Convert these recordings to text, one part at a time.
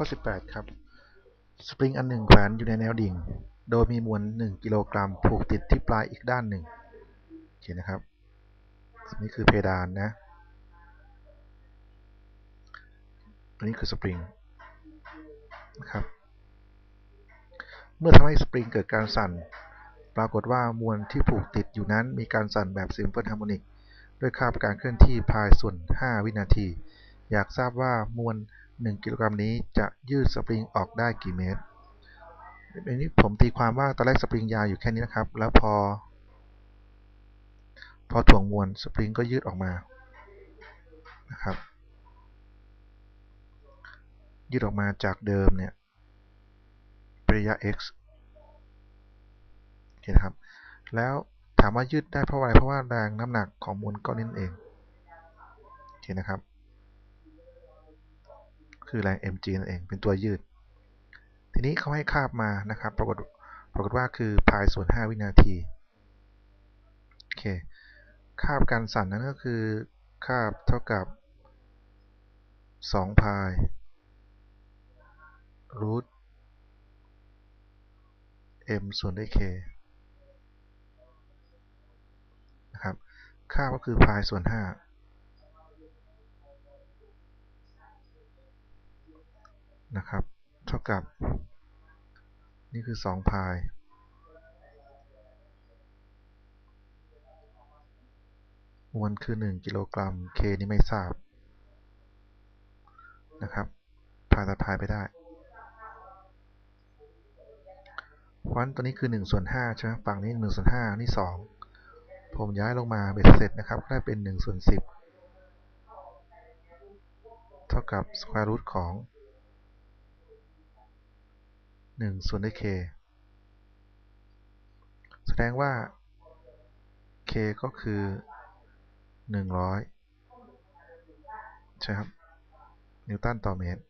ข้อ 18 ครับ สปริงอันหนึ่งแขวนอยู่ในแนวดิ่ง โดยมีมวล 1 กิโลกรัมผูกติดที่ปลายอีกด้านหนึ่งโอเคนะครับนี่คือเพดานนะ อันนี้คือสปริงนะครับ เมื่อทำให้สปริงเกิดการสั่น ปรากฏว่ามวลที่ผูกติดอยู่นั้นมีการสั่นแบบซิมเฟิลฮาร์โมนิกด้วยค่าการเคลื่อนที่พายส่วน 5 วินาที อยากทราบว่ามวล 1 กิโลกรัมนี้จะยืดสปริงออกได้กี่เมตรอันนี้ผมตีความว่าตอนแรกสปริงยาวอยู่แค่นี้นะครับ แล้วพอ พอถ่วงมวลสปริงก็ยืดออกมานะครับ ยืดออกมาจากเดิมเนี่ยประยะ x โอเคนะครับ แล้วถามว่ายืดได้เพราะอะไรเพราะว่าแรงน้ำหนักของมวลก้อนนี้เองโอเคนะครับ คือแรง mg นั่นเองเป็นตัวยืด ทีนี้เขาให้คาบมานะครับ ปรากฏปรากฏว่าคือพายส่วน 5 วินาทีโอเคคาบการสั่นนั้นก็คือคาบเท่ากับ 2 พายรูท m ส่วนด้วย k นะครับค่าก็คือพายส่วน 5 นะครับ เท่ากับ นี่คือ2พายมวลคือ 1 กิโลกรัม k นี่ไม่ทราบนะครับพายตัดพายไปได้เพราะฉะนั้นตัวนี้คือ1ส่วน5ใช่ไหมฝั่งนี้1ส่วน5นี่2 ผมย้ายลงมาเบ็ดเสร็จนะครับได้เป็น1ส่วน10 เท่ากับ square root ของ 1ส่วนด้วย k แสดงว่า k ก็คือ100ใช่ครับ นิวตันต่อเมตร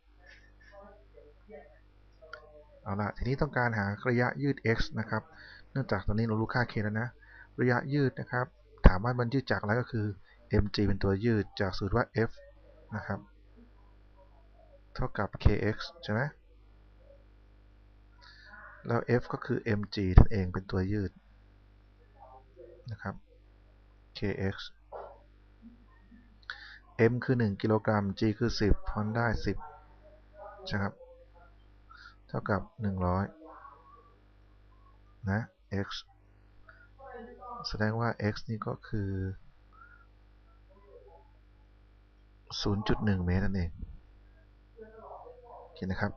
เอาละทีนี้ต้องการหาระยะยืด x นะครับ เนื่องจากตอนนี้เรารู้ค่า k แล้วนะ ระยะยืดนะครับ ถามว่ามันยืดจากอะไรก็คือ mg เป็นตัวยืดจากสูตรว่า f นะครับ เท่ากับ kx ใช่ไหม แล้ว f ก็คือ mg นั่นเองเป็นตัวยืดนะครับ kx m คือ 1 กิโลกรัม g คือ 10พอนได้ 10ใช่ครับ เท่ากับ 100 นะ x แสดงว่า x นี่ก็คือ 0.1 เมตรนั่นเองโอเคนะครับ